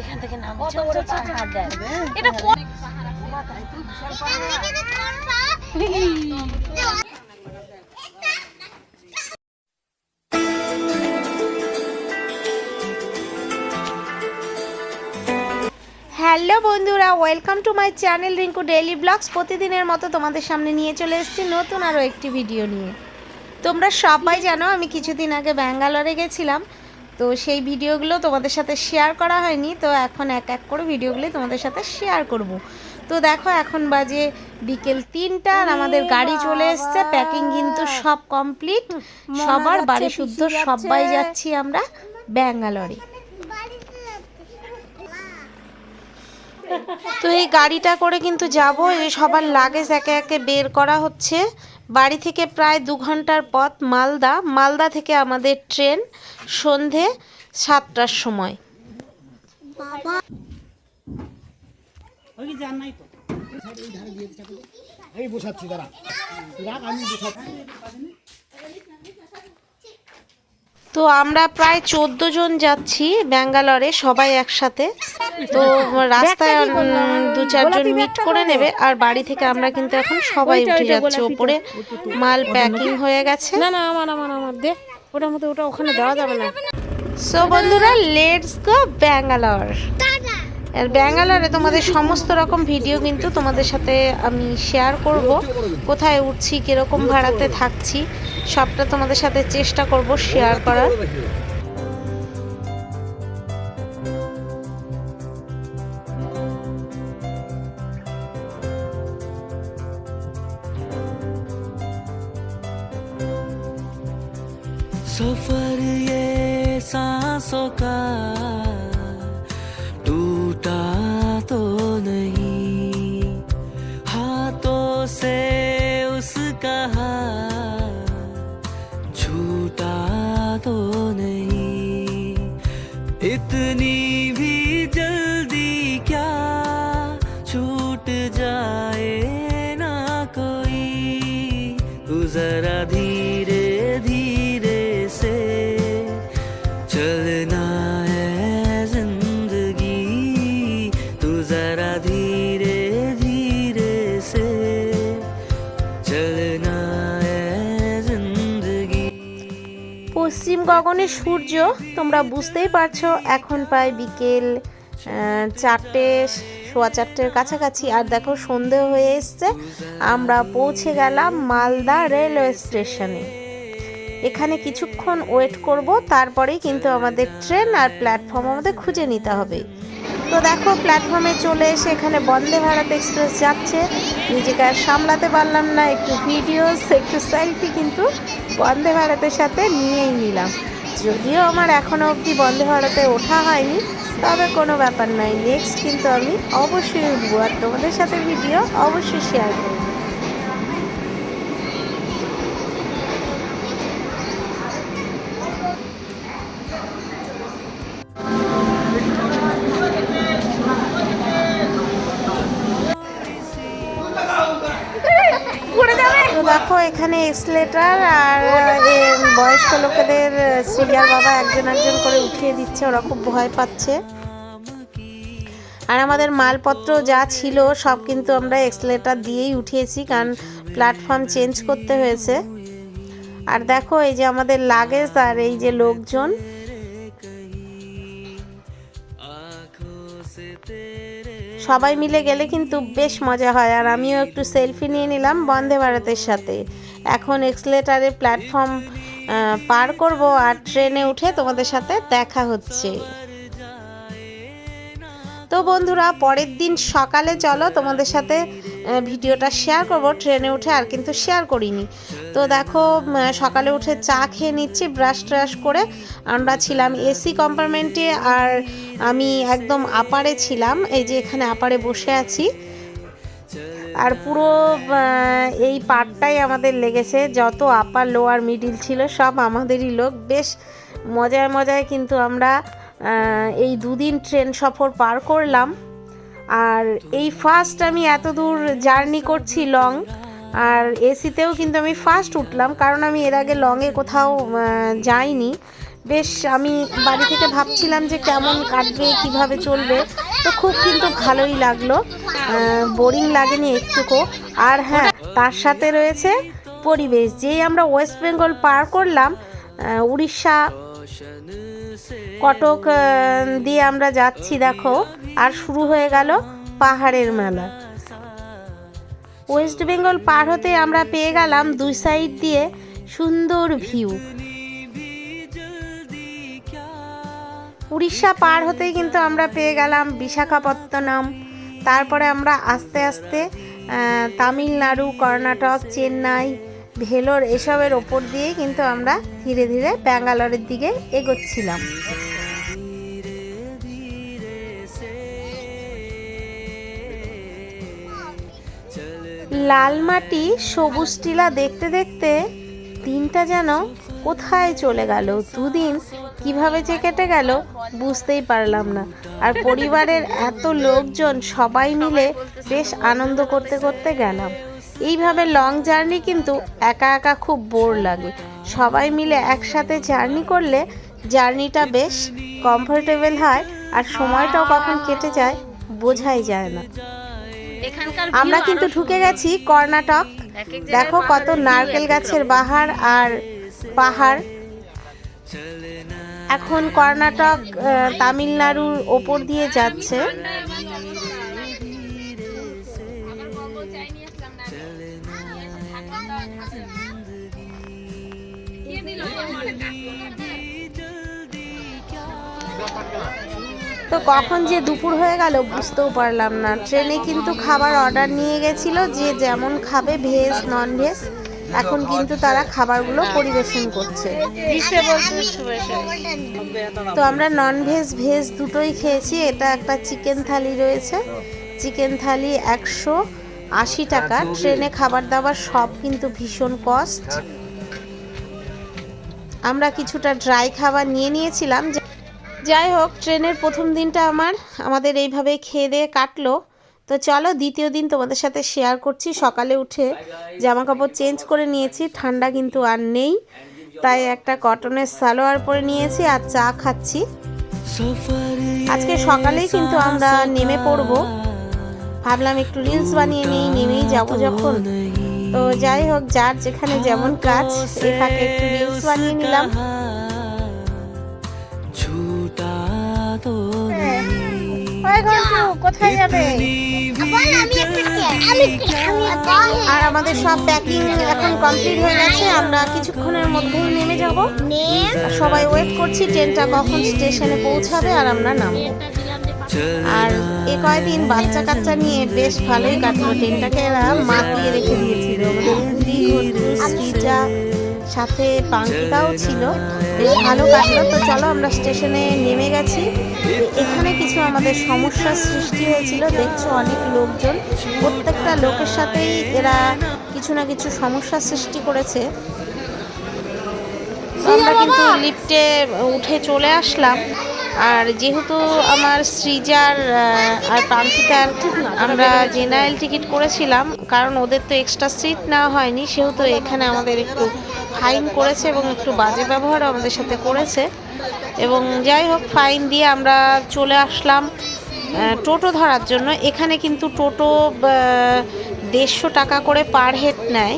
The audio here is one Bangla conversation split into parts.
এখান থেকে নামো। চল চল চল হাত দেয় এটা কোন হ্যালো বন্ধুরা welcome to my channel Rinku daily blogs প্রতিদিনের মতো তোমাদের সামনে নিয়ে চলে এসেছি নতুন আরও একটি ভিডিও নিয়ে। তোমরা সবাই জানো আমি কিছুদিন আগে ব্যাঙ্গালোরে গেছিলাম। তো সেই ভিডিওগুলো তোমাদের সাথে শেয়ার করা হয়নি তো এখন এক এক করে ভিডিওগুলো তোমাদের সাথে শেয়ার করব। তো দেখো এখন বাজে বিকেল তিনটা আর আমাদের গাড়ি চলে এসছে প্যাকিং কিন্তু সব কমপ্লিট সবার বাড়ি শুদ্ধ সবাই যাচ্ছি আমরা ব্যাঙ্গালোরে। তো এই গাড়িটা করে কিন্তু যাব এই সবার লাগেজ একে একে বের করা হচ্ছে। বাড়ি থেকে প্রায় দু ঘণ্টার পথ মালদা মালদা থেকে আমাদের ট্রেন সন্ধে সাতটার সময়। আমি বসাচ্ছি দাঁড়া। আমি বসাচ্ছি। তো আমরা প্রায় চোদ্দ জন যাচ্ছি ব্যাঙ্গালোরে সবাই একসাথে। তো রাস্তায় দু চারজন মিট করে নেবে। আর বাড়ি থেকে আমরা কিন্তু এখন সবাই উঠে যাচ্ছি ওপরে। মাল প্যাকিং হয়ে গেছে। না না আমার আমার আমার দে। ওটার মধ্যে ওটা ওখানে দেওয়া যাবে না। সো বন্ধুরা লেটস গো ব্যাঙ্গালোর আর ব্যাঙ্গালোরে তোমাদের সমস্ত রকম ভিডিও কিন্তু তোমাদের সাথে আমি শেয়ার করব কোথায় উঠছি কীরকম ভাড়াতে থাকছি সবটা তোমাদের সাথে চেষ্টা করব শেয়ার করার सफर ये सांसों का পশ্চিম গগনে সূর্য, তোমরা বুঝতেই পারছ, এখন প্রায় বিকেল চারটে, সোয়া চারটের কাছাকাছি। আর দেখো, সন্ধে হয়ে এসছে। আমরা পৌঁছে গেলাম মালদা রেলওয়ে স্টেশনে। এখানে কিছুক্ষণ ওয়েট করব, তারপরেই কিন্তু আমাদের ট্রেন আর প্ল্যাটফর্ম আমাদের খুঁজে নিতে হবে। তো দেখো প্ল্যাটফর্মে চলে এসে এখানে বন্দে ভারত এক্সপ্রেস যাচ্ছে। নিজেকে আর সামলাতে পারলাম না, একটু ভিডিওস একটু সেলফি কিন্তু বন্দে ভারতের সাথে নিয়েই নিলাম। যদিও আমার এখনও অবধি বন্দে ভারতে ওঠা হয়নি, তবে কোনো ব্যাপার নাই। নেক্সট কিন্তু আমি অবশ্যই উঠবো। আর তোমাদের সাথে ভিডিও অবশ্যই শেয়ার করব। দেখো এখানে এক্সলেটার আর বয়স্ক লোকেদের সিরিয়ার বাবা একজন একজন করে উঠিয়ে দিচ্ছে ওরা খুব ভয় পাচ্ছে। আর আমাদের মালপত্র যা ছিল সব কিন্তু আমরা এক্সলেটার দিয়েই উঠিয়েছি কারণ প্ল্যাটফর্ম চেঞ্জ করতে হয়েছে। আর দেখো এই যে আমাদের লাগেজ আর এই যে লোকজন সবাই মিলে গেলে কিন্তু বেশ মজা হয়। আর আমিও একটু সেলফি নিয়ে নিলাম বন্দে ভারতের সাথে। এখন এক্সলেটারে প্ল্যাটফর্ম পার করব আর ট্রেনে উঠে তোমাদের সাথে দেখা হচ্ছে। তো বন্ধুরা, পরের দিন সকালে চলো তোমাদের সাথে ভিডিওটা শেয়ার করব। ট্রেনে উঠে আর কিন্তু শেয়ার করিনি। তো দেখো সকালে উঠে চা খেয়ে নিচ্ছি ব্রাশ ট্রাশ করে। আমরা ছিলাম এসি কম্পার্টমেন্টে আর আমি একদম আপারে ছিলাম। এই যে এখানে আপারে বসে আছি। আর পুরো এই পার্টটাই আমাদের লেগেছে। যত আপার লোয়ার মিডিল ছিল, সব আমাদেরই লোক। বেশ মজায় মজায় কিন্তু আমরা এই দুদিন ট্রেন সফর পার করলাম। আর এই ফার্স্ট আমি এত দূর জার্নি করছি লং আর এসিতেও কিন্তু আমি ফার্স্ট উঠলাম, কারণ আমি এর আগে লংয়ে কোথাও যাইনি। বেশ আমি বাড়ি থেকে ভাবছিলাম যে কেমন কাটবে, কীভাবে চলবে, তো খুব কিন্তু ভালোই লাগল। বোরিং লাগেনি একটুকু। আর হ্যাঁ তার সাথে রয়েছে পরিবেশ, যেই আমরা ওয়েস্ট বেঙ্গল পার করলাম উড়িষ্যা কটক দিয়ে আমরা যাচ্ছি, দেখো, আর শুরু হয়ে গেল পাহাড়ের মেলা। ওয়েস্ট বেঙ্গল পার হতে আমরা পেয়ে গেলাম দুই সাইড দিয়ে সুন্দর ভিউ উড়িষ্যা পার হতেই কিন্তু আমরা পেয়ে গেলাম বিশাখাপত্তনম। তারপরে আমরা আস্তে আস্তে তামিলনাড়ু, কর্ণাটক, চেন্নাই ভেলোর এসবের ওপর দিয়েই কিন্তু আমরা ধীরে ধীরে ব্যাঙ্গালোরের দিকে এগোচ্ছিলাম। লাল মাটি, সবুজ টিলা দেখতে দেখতে দিনটা যেন কোথায় চলে গেল, দুদিন কীভাবে যে কেটে গেল বুঝতেই পারলাম না। আর পরিবারের এত লোকজন সবাই মিলে বেশ আনন্দ করতে করতে গেলাম। এইভাবে লং জার্নি কিন্তু একা একা খুব বোর লাগে। সবাই মিলে একসাথে জার্নি করলে জার্নিটা বেশ কমফোর্টেবল হয় আর সময়টাও কখন কেটে যায় বোঝাই যায় না। আমরা কিন্তু ঢুকে গেছি কর্ণাটক। দেখো কত নারকেল গাছের বাহার আর পাহাড়। এখন কর্ণাটক তামিলনাড়ুর ওপর দিয়ে যাচ্ছে। তো কখন যে দুপুর হয়ে গেল বুঝতেও পারলাম না। ট্রেনে কিন্তু খাবার অর্ডার নিয়ে গেছিল যে যেমন খাবে ভেজ নন ভেজ এখন কিন্তু তারা খাবারগুলো পরিবেশন করছে। তো আমরা নন ভেজ ভেজ দুটোই খেয়েছি এটা একটা চিকেন থালি রয়েছে। চিকেন থালি একশো আশি টাকা। ট্রেনে খাবার দাবার সব কিন্তু ভীষণ কস্ট আমরা কিছুটা ড্রাই খাবার নিয়ে নিয়েছিলাম যাই হোক, ট্রেনের প্রথম দিনটা আমার। আমাদের এইভাবে খেয়ে দিয়ে কাটলো। তো চলো, দ্বিতীয় দিন তোমাদের সাথে শেয়ার করছি। সকালে উঠে জামা কাপড় চেঞ্জ করে নিয়েছি। ঠান্ডা কিন্তু আর নেই। তাই একটা কটনের সালোয়ার পরে নিয়েছি আর চা খাচ্ছি। আজকে সকালেই কিন্তু আমরা নেমে পড়ব। ভাবলাম একটু রিলস বানিয়ে নেই, নেমেই যাব যখন। তো যাই হোক, যার যেখানে যেমন কাজ এখানে একটু রিলস বানিয়ে নিলাম। কোথায় যাবে? আর আমাদের সব প্যাকিং এখন কমপ্লিট হয়ে গেছে আমরা কিছুক্ষণের মধ্যেই নেমে যাব। সবাই ওয়েট করছি ট্রেনটা কখন স্টেশনে পৌঁছাবে আর আমরা নামবো। আর এ কয়দিন বাচ্চা কাচ্চা নিয়ে বেশ ভালোই কাটলো ট্রেনটাকে এরা মাতিয়ে রেখে দিয়েছিল সাথে পাঙ্কিতাও ছিল বেশ ভালো কাটলো। তো চলো আমরা স্টেশনে নেমে গেছি। এখানে কিছু আমাদের সমস্যার সৃষ্টি হয়েছিল। দেখছ অনেক লোকজন। প্রত্যেকটা লোকের সাথেই এরা কিছু না কিছু সমস্যা সৃষ্টি করেছে। আমরা কিন্তু লিফটে উঠে চলে আসলাম। আর যেহেতু আমার সৃজার আর পাঙ্কিতার আমরা জেনারেল টিকিট করেছিলাম, কারণ ওদের তো এক্সট্রা সিট নেওয়া হয়নি, সেহেতু এখানে আমাদের একটু ফাইন করেছে এবং একটু বাজে ব্যবহার আমাদের সাথে করেছে। এবং যাই হোক ফাইন দিয়ে আমরা চলে আসলাম টোটো ধরার জন্য। এখানে কিন্তু টোটো দেড়শো টাকা করে পার হেড নেয়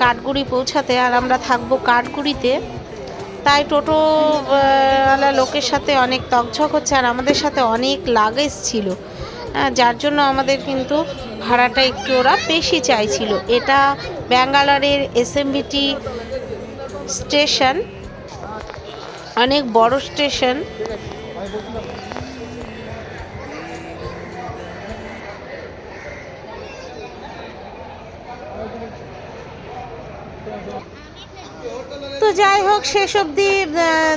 কাঠগুড়ি পৌঁছাতে। আর আমরা থাকব কাঠগুড়িতে। তাই টোটো আহ, লোকের সাথে অনেক তকঝক হচ্ছে আর আমাদের সাথে অনেক লাগেজ ছিল। যার জন্য আমাদের কিন্তু ভাড়াটা একটু ওরা বেশি চাইছিল। এটা ব্যাঙ্গালোরের এসএমবিটি স্টেশন অনেক বড় স্টেশন। তো যাই হোক, শেষ অবধি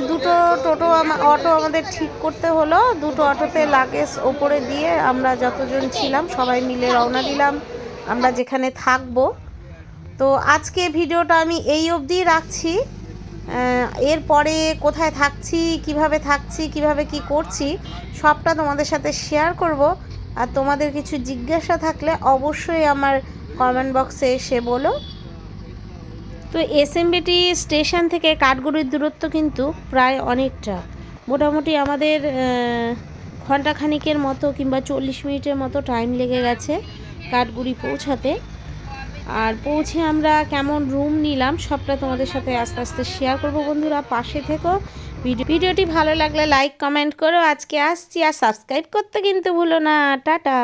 দুটো টোটো অটো আমাদের ঠিক করতে হলো। দুটো অটোতে লাগেজ ওপরে দিয়ে আমরা যতজন ছিলাম, সবাই মিলে রওনা দিলাম। আমরা যেখানে থাকব। তো আজকে ভিডিওটা আমি এই অবধি রাখছি। এরপরে কোথায় থাকছি, কীভাবে থাকছি, কীভাবে কি করছি, সবটা তোমাদের সাথে শেয়ার করব। আর তোমাদের কিছু জিজ্ঞাসা থাকলে অবশ্যই আমার কমেন্ট বক্সে এসে বলো। তো এসএমবিটি স্টেশন থেকে কাঠগুড়ির দূরত্ব কিন্তু প্রায় অনেকটা। মোটামুটি আমাদের আহ, ঘন্টাখানিকের মতো কিংবা চল্লিশ মিনিটের মতো টাইম লেগে গেছে কাঠগুড়ি পৌঁছাতে। আর পৌঁছে আমরা কেমন রুম নিলাম সবটা তোমাদের সাথে আস্তে আস্তে শেয়ার করব বন্ধুরা পাশে থেকো। ভিডিও ভিডিওটি ভালো লাগলে লাইক কমেন্ট করো। আজকে আসছি আর সাবস্ক্রাইব করতে কিন্তু ভুলো না। টাটা।